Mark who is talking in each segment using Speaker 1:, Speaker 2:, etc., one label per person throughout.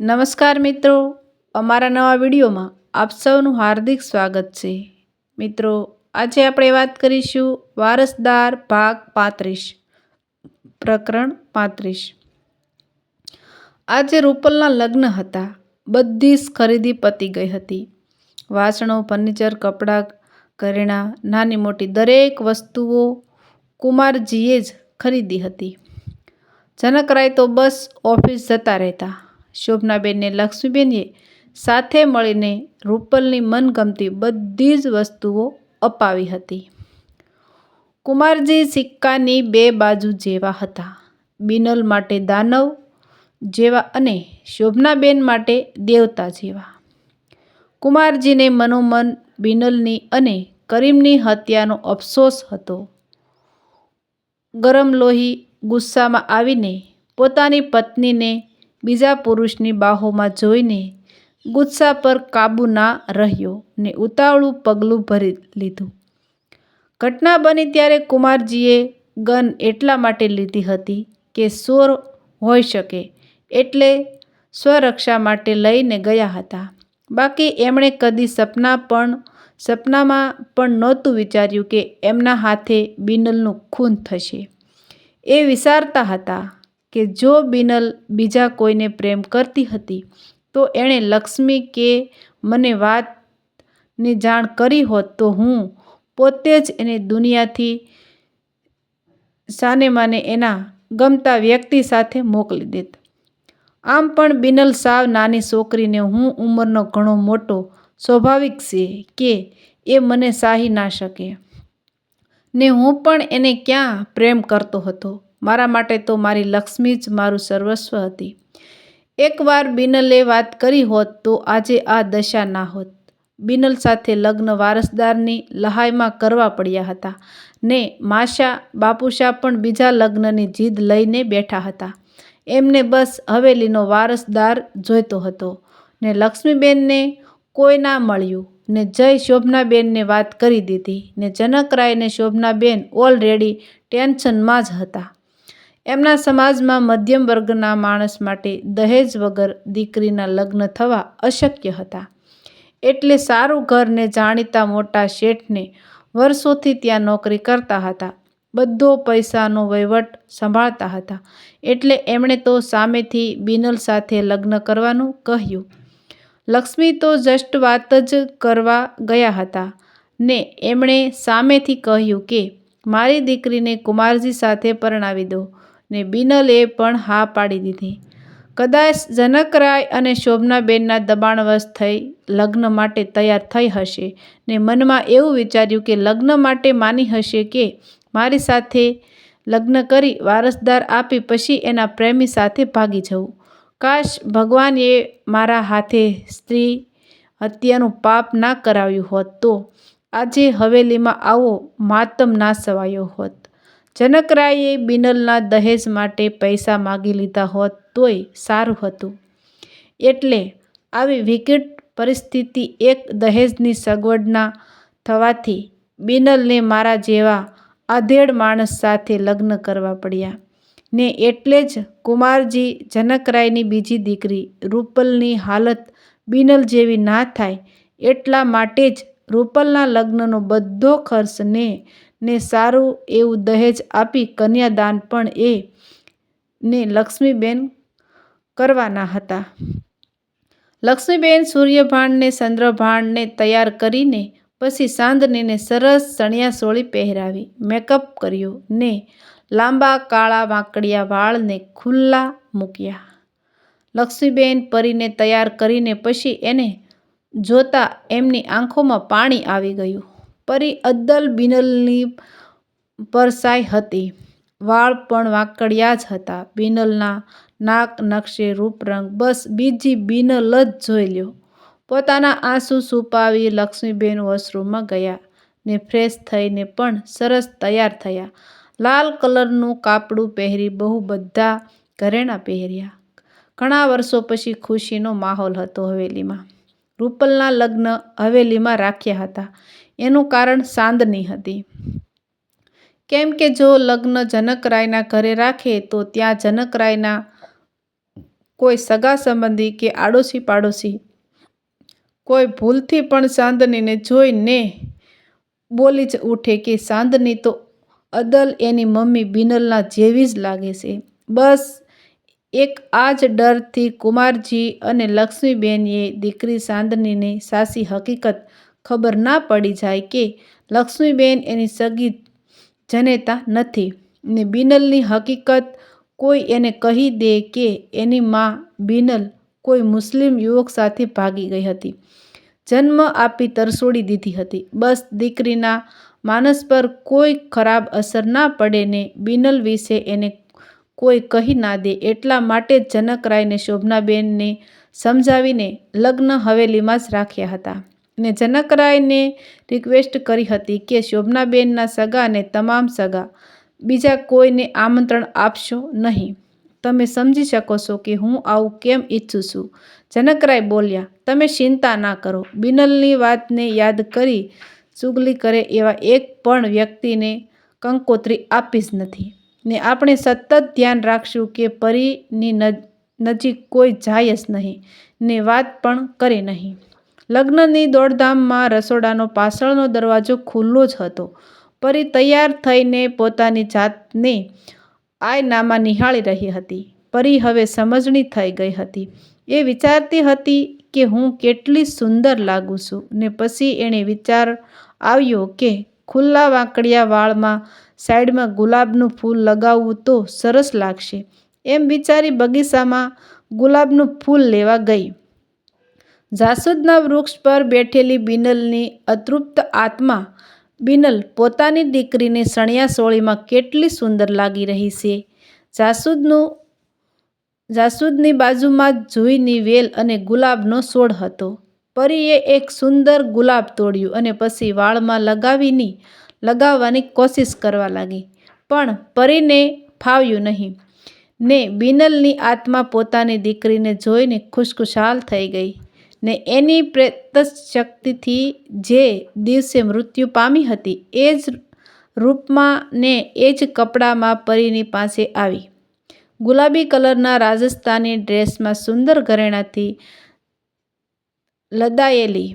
Speaker 1: નમસ્કાર મિત્રો, અમારા નવા વિડીયોમાં આપ સૌનું હાર્દિક સ્વાગત છે. મિત્રો, આજે આપણે વાત કરીશું વારસદાર ભાગ પાંત્રીસ, પ્રકરણ પાંત્રીસ. આજે રૂપલના લગ્ન હતા. બધી જ ખરીદી પતી ગઈ હતી. વાસણો, ફર્નિચર, કપડાં, ઘરેણાં, નાની મોટી દરેક વસ્તુઓ કુમારજીએ જ ખરીદી હતી. જનકરાય તો બસ ઓફિસ જતા રહેતા. શોભનાબેનને લક્ષ્મીબેનએ સાથે મળીને રૂપલની મનગમતી બધી જ વસ્તુઓ અપાવી હતી. કુમારજી સિક્કાની બે બાજુ જેવા હતા. બિનલ માટે દાનવ જેવા અને શોભનાબેન માટે દેવતા જેવા. કુમારજીને મનોમન બિનલની અને કરીમની હત્યાનો અફસોસ હતો. ગરમ લોહી ગુસ્સામાં આવીને પોતાની પત્નીને બીજા પુરુષની બાહોમાં જોઈને ગુસ્સા પર કાબુ ના રહ્યો ને ઉતાવળું પગલું ભરી લીધું. ઘટના બની ત્યારે કુમારજીએ ગન એટલા માટે લીધી હતી કે સોર હોઈ શકે એટલે સ્વરક્ષા માટે લઈને ગયા હતા. બાકી એમણે કદી સપના પણ, સપનામાં પણ નહોતું વિચાર્યું કે એમના હાથે બિનલનું ખૂન થશે. એ વિચારતા હતા. કે જો બિનલ બીજા કોઈને પ્રેમ કરતી હતી, તો એણે લક્ષ્મી કે મને વાતની જાણ કરી હોત તો હું પોતે જ એને દુનિયાથી સાને માને એના ગમતા વ્યક્તિ સાથે મોકલી દેત. આમ પણ બિનલ સાવ નાની છોકરીને હું ઉંમરનો ઘણો મોટો સ્વાભાવિક છે કે એ મને સાહી ના શકે. ને હું પણ એને ક્યાં પ્રેમ કરતો હતો? મારા માટે તો મારી લક્ષ્મી જ મારું સર્વસ્વ હતી. એકવાર બિનલે વાત કરી હોત તો આજે આ દશા ના હોત. બિનલ સાથે લગ્ન વારસદારની લહાઈમાં કરવા પડ્યા હતા ને માશા, બાપુશા પણ બીજા લગ્નની જીદ લઈને બેઠા હતા. એમને બસ હવેલીનો વારસદાર જોઈતો હતો ને લક્ષ્મીબેનને કોઈ ના મળ્યું ને જય શોભનાબેનને વાત કરી દીધી ને જનકરાય ને શોભનાબેન ઓલરેડી ટેન્શનમાં જ હતા. એમના સમાજમાં મધ્યમ વર્ગના માણસ માટે દહેજ વગર દીકરીના લગ્ન થવા અશક્ય હતા. એટલે સારું ઘરને જાણીતા મોટા શેઠને વર્ષોથી ત્યાં નોકરી કરતા હતા. બધો પૈસાનો વહીવટ સંભાળતા હતા. એટલે એમણે તો સામેથી બિનલ સાથે લગ્ન કરવાનું કહ્યું. લક્ષ્મી તો જસ્ટ વાત જ કરવા ગયા હતા. ને એમણે સામેથી કહ્યું કે, મારી દીકરીને કુમારજી સાથે પરણાવી દો. ને બિનલે પણ હા પાડી દીધી. કદાચ જનકરાય અને શોભનાબેનના દબાણવશ થઈ લગ્ન માટે તૈયાર થઈ હશે ને મનમાં એવું વિચાર્યું કે લગ્ન માટે માની હશે કે મારી સાથે લગ્ન કરી વારસદાર આપી પછી એના પ્રેમી સાથે ભાગી જવું. કાશ ભગવાનએ મારા હાથે સ્ત્રી હત્યાનું પાપ ના કરાવ્યું હોત તો આજે હવેલીમાં આવો માતમ ના સવાયો હોત. જનકરાયે બિનલના દહેજ માટે પૈસા માગી લીધા હોત તોય સારું હતું. એટલે આવી વિકટ પરિસ્થિતિ એક દહેજની સગવડના થવાથી બિનલને મારા જેવા આધેડ માણસ સાથે લગ્ન કરવા પડ્યા. ને એટલે જ કુમારજી જનકરાયની બીજી દીકરી રૂપલની હાલત બિનલ જેવી ના થાય એટલા માટે જ રૂપલના લગ્નનો બધો ખર્ચ ને ને સારું એવું દહેજ આપી કન્યાદાન પણ એ ને લક્ષ્મીબેન કરવાના હતા. લક્ષ્મીબેન સૂર્યભાણને ચંદ્રભાણને તૈયાર કરીને પછી સાંદનીને સરસ ચણિયાસોળી પહેરાવી, મેકઅપ કર્યો ને લાંબા કાળા વાંકડિયા વાળને ખુલ્લા મૂક્યા. લક્ષ્મીબેન પરીને તૈયાર કરીને પછી એને જોતા એમની આંખોમાં પાણી આવી ગયું. પરી અદ્દલ બિનલની પરસાઈ હતી. વાળ પણ વાંકડિયા જ હતા. બિનલના નાક, નકશે, રૂપરંગ, બસ બીજી બિનલ જ જોઈ લ્યો. પોતાના આંસુ છુપાવી લક્ષ્મીબેન વોશરૂમમાં ગયા ને ફ્રેશ થઈને પણ સરસ તૈયાર થયા. લાલ કલરનું કાપડું પહેરી બહુ બધા ઘરેણાં પહેર્યા. ઘણા વર્ષો પછી ખુશીનો માહોલ હતો હવેલીમાં. રૂપલના લગ્ન હવેલીમાં રાખ્યા હતા. એનું કારણ સાંદની હતી. કેમ કે જો લગ્ન જનકરાયના ઘરે રાખે, તો ત્યાં જનકરાયના કોઈ સગા સંબંધી કે આડોશી પાડોશી કોઈ ભૂલથી પણ સાંદનીને જોઈને બોલી જ ઉઠે કે સાંદની તો અદલ એની મમ્મી બિનલના જેવી જ લાગે છે. બસ એક આ જ ડરથી કુમારજી અને લક્ષ્મીબેનએ દીકરી સાંદનીની સાસી હકીકત ખબર ના પડી જાય કે લક્ષ્મીબેન એની સગી જનેતા નથી. ને બિનલની હકીકત કોઈ એને કહી દે કે એની માં બિનલ કોઈ મુસ્લિમ યુવક સાથે ભાગી ગઈ હતી. જન્મ આપી તરસોડી દીધી હતી. બસ દીકરીના માનસ પર કોઈ ખરાબ અસર ના પડે ને બિનલ વિશે એને કોઈ કહી ના દે. એટલા માટે જ જનકરાયને શોભનાબેનને સમજાવીને લગ્ન હવેલીમાં જ રાખ્યા હતા. ને જનકરાયને રિક્વેસ્ટ કરી હતી કે શોભનાબેનના સગાને તમામ સગા બીજા કોઈને આમંત્રણ આપશો નહીં. તમે સમજી શકો છો કે હું આવું કેમ ઈચ્છું છું. જનકરાય બોલ્યા, તમે ચિંતા ના કરો. બિનલની વાતને યાદ કરી ચુગલી કરે એવા એક પણ વ્યક્તિને કંકોત્રી આપી જ નથી. ને આપણે સતત ધ્યાન રાખશું કે પરીની નજીક કોઈ જાય જ નહીં. ને વાત પણ કરે નહીં. લગ્નની દોડધામમાં રસોડાનો પાછળનો દરવાજો ખુલ્લો જ હતો. પરી તૈયાર થઈને પોતાની જાતને આયનામાં નિહાળી રહી હતી. પરી હવે સમજણી થઈ ગઈ હતી. એ વિચારતી હતી કે હું કેટલી સુંદર લાગું છું ને પછી એણે વિચાર આવ્યો કે ખુલ્લા વાંકડિયા વાળમાં સાઈડમાં ગુલાબનું ફૂલ લગાવવું તો સરસ લાગશે. એમ વિચારી બગીચામાં ગુલાબનું ફૂલ લેવા ગઈ. જાસૂદના વૃક્ષ પર બેઠેલી બિનલની અતૃપ્ત આત્મા, બિનલ પોતાની દીકરીને સણિયાસોળીમાં કેટલી સુંદર લાગી રહી છે. જાસૂદનું, જાસૂદની બાજુમાં જુઈની વેલ અને ગુલાબનો છોડ હતો. પરીએ એક સુંદર ગુલાબ તોડ્યું અને પછી વાળમાં લગાવીની, લગાવવાની કોશિશ કરવા લાગી. પણ પરીને ફાવ્યું નહીં. ને બિનલની આત્મા પોતાની દીકરીને જોઈને ખુશખુશાલ થઈ ગઈ. ને એની પ્રેતશક્તિથી જે દિવસે મૃત્યુ પામી હતી, એ જ રૂપમાં ને એ જ કપડામાં પરીની પાસે આવી. ગુલાબી કલરના રાજસ્થાની ડ્રેસમાં સુંદર ઘરેણાથી લદાયેલી.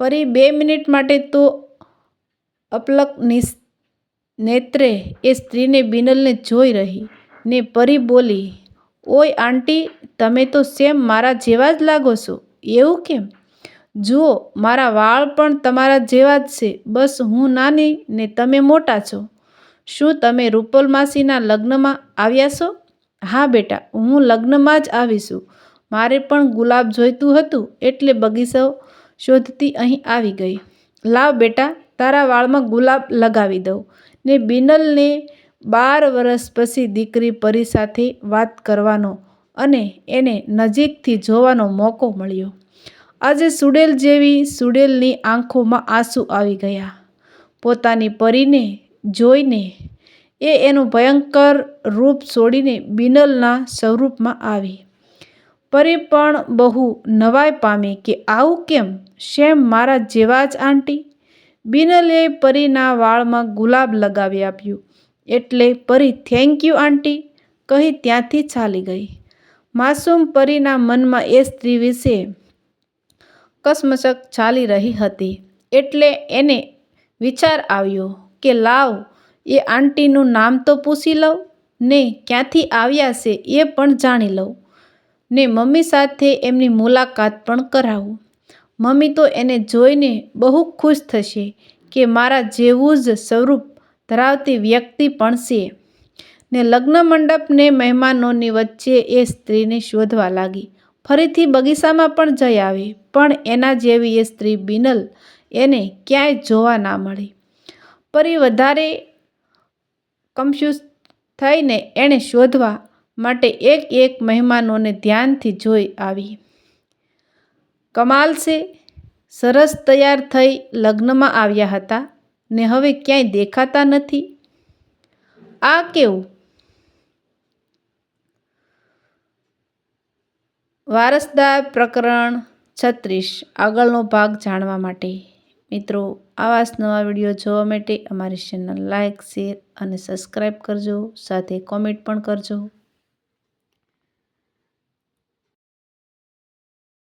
Speaker 1: પરી બે મિનિટ માટે તો અપલક નેત્રે એ સ્ત્રીને બિનલને જોઈ રહી ને પરી બોલી, ઓય આંટી, તમે તો સેમ મારા જેવા જ લાગો છો. એવું કેમ? જુઓ, મારા વાળ પણ તમારા જેવા જ છે. બસ હું નાની ને તમે મોટા છો. શું તમે રૂપલ માસીના લગ્નમાં આવ્યા છો? હા બેટા, હું લગ્નમાં જ આવીશું. મારે પણ ગુલાબ જોઈતું હતું એટલે બગીચો શોધતી અહીં આવી ગઈ. લાવ બેટા, તારા વાળમાં ગુલાબ લગાવી દઉં ને બિનલને બાર વર્ષ પછી દીકરી પરી સાથે વાત કરવાનો અને એને નજીકથી જોવાનો મોકો મળ્યો. આજે સુડેલ જેવી સુડેલની આંખોમાં આંસુ આવી ગયા. પોતાની પરીને જોઈને એ એનું ભયંકર રૂપ છોડીને બિનલના સ્વરૂપમાં આવી. પરી પણ બહુ નવાઈ પામી કે આવું કેમ? શેમ મારા જેવા જ આંટી? બિનલે પરીના વાળમાં ગુલાબ લગાવી આપ્યું. એટલે પરી થેન્ક યુ આંટી. કહી ત્યાંથી ચાલી ગઈ. માસૂમ પરીના મનમાં એ સ્ત્રી વિશે કસમસક ચાલી રહી હતી. એટલે એને વિચાર આવ્યો કે, લાવ, એ આંટીનું નામ તો પૂછી લઉં? ને ક્યાંથી આવ્યા છે એ પણ જાણી લઉં. ને મમ્મી સાથે એમની મુલાકાત પણ કરાવું. મમ્મી તો એને જોઈને બહુ ખુશ થશે કે મારા જેવું જ સ્વરૂપ ધરાવતી વ્યક્તિ પણ છે. ને લગ્ન મંડપને મહેમાનોની વચ્ચે એ સ્ત્રીને શોધવા લાગી. ફરીથી બગીચામાં પણ જઈ આવી, પણ એના જેવી એ સ્ત્રી બિનલ એને ક્યાંય જોવા ના મળી. પરી વધારે કન્ફ્યુઝ થઈને એણે શોધવા માટે એક એક મહેમાનોને ધ્યાનથી જોઈ આવી. કમાલ છે સરસ તૈયાર થઈ લગ્નમાં આવ્યા હતા ને હવે ક્યાંય દેખાતા નથી. આ કેવું? વારસદાર પ્રકરણ છત્રીસ, આગળનો ભાગ જાણવા માટે. મિત્રો આવા જ નવા વીડિયો જોવા માટે અમારી ચેનલ લાઇક શેર અને સબસ્ક્રાઈબ કરજો, સાથે કોમેન્ટ પણ કરજો.